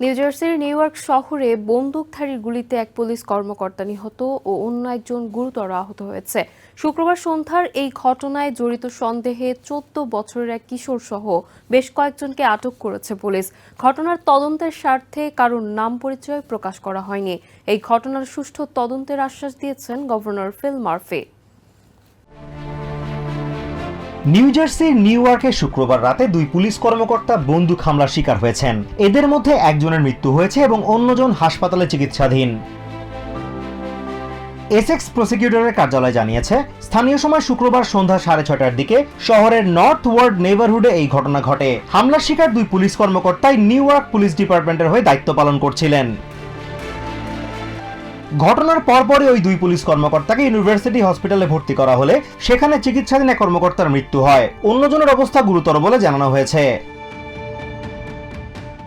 New জার্সির new York শহরে বন্দুকধারীর গুলিতে এক পুলিশ কর্মকর্তা নিহত ও অন্য একজন গুরুতর আহত হয়েছে। শুক্রবার সন্ধ্যার এই ঘটনায় জড়িত সন্দেহে চোদ্দ বছরের এক কিশোর সহ বেশ কয়েকজনকে আটক করেছে পুলিশ। ঘটনার তদন্তের স্বার্থে কারোর নাম পরিচয় প্রকাশ করা হয়নি। এই ঘটনার সুষ্ঠু তদন্তের আশ্বাস দিয়েছেন গভর্নর ফিল মার্ফি। নিউ জার্সির নিউ ইয়র্কে শুক্রবার রাতে দুই পুলিশ কর্মকর্তা বন্দুক হামলার শিকার হয়েছেন। এদের মধ্যে একজনের মৃত্যু হয়েছে এবং অন্যজন হাসপাতালে চিকিৎসাধীন। এসেক্স প্রসিকিউটরের কার্যালয় জানিয়েছে, স্থানীয় সময় শুক্রবার সন্ধ্যা সাড়ে ছটার দিকে শহরের নর্থ ওয়ার্ড নেইবারহুডে এই ঘটনা ঘটে। হামলার শিকার দুই পুলিশ কর্মকর্তাই নিউ ইয়র্ক পুলিশ ডিপার্টমেন্টের হয়ে দায়িত্ব পালন করছিলেন। ঘটনার পরপরই ওই দুই পুলিশ কর্মকর্তাকে ইউনিভার্সিটি হসপিটালে ভর্তি করা হলে সেখানে চিকিৎসাধীন এক কর্মকর্তার মৃত্যু হয়। অন্যজনের অবস্থা গুরুতর বলে জানানো হয়েছে।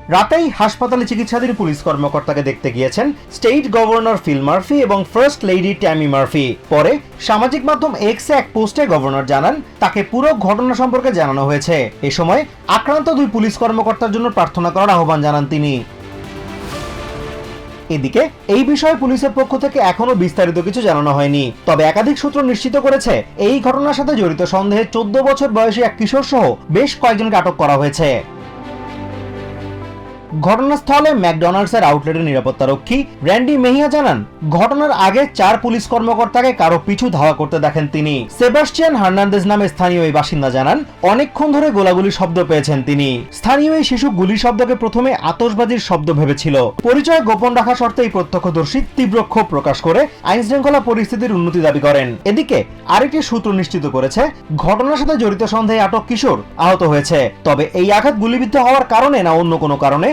রাতেই হাসপাতালে চিকিৎসাধীন পুলিশ কর্মকর্তাকে দেখতে গিয়েছেন স্টেট গভর্নর ফিল মার্ফি এবং ফার্স্ট লেডি ট্যামি মার্ফি। পরে সামাজিক মাধ্যম এক্সে এক পোস্টে গভর্নর জানান, তাকে পুরো ঘটনা সম্পর্কে জানানো হয়েছে। এ সময় আক্রান্ত দুই পুলিশ কর্মকর্তার জন্য প্রার্থনা করার আহ্বান জানান তিনি। এদিকে, এই বিষয়ে পুলিশের পক্ষ থেকে এখনও বিস্তারিত কিছু জানানো হয়নি। তবে একাধিক সূত্র নিশ্চিত করেছে, এই ঘটনার সাথে জড়িত সন্দেহে চোদ্দ বছর বয়সী এক কিশোর সহ বেশ কয়েকজনকে আটক করা হয়েছে। ঘটনাস্থলে ম্যাকডোনাল্ডসের আউটলেটের নিরাপত্তারক্ষী র্যান্ডি মেহিয়া জানান, ঘটনার আগে চার পুলিশ কর্মকর্তাকে কারও পিছু ধাওয়া করতে দেখেন তিনি। সেবাস্টিয়ান হার্নান্দেজ নামে স্থানীয় এই বাসিন্দা জানান, অনেকক্ষণ ধরে গোলাগুলি শব্দ পেয়েছেন তিনি। স্থানীয় এই শিশু গুলি শব্দকে প্রথমে আতশবাজির শব্দ ভেবেছিল। পরিচয় গোপন রাখা শর্তে এই প্রত্যক্ষদর্শী তীব্র ক্ষোভ প্রকাশ করে আইন শৃঙ্খলা পরিস্থিতির উন্নতি দাবি করেন। এদিকে আরেকটি সূত্র নিশ্চিত করেছে, ঘটনার সাথে জড়িত সন্দেহে আটক কিশোর আহত হয়েছে। তবে এই আঘাত গুলিবিদ্ধ হওয়ার কারণে না অন্য কোনো কারণে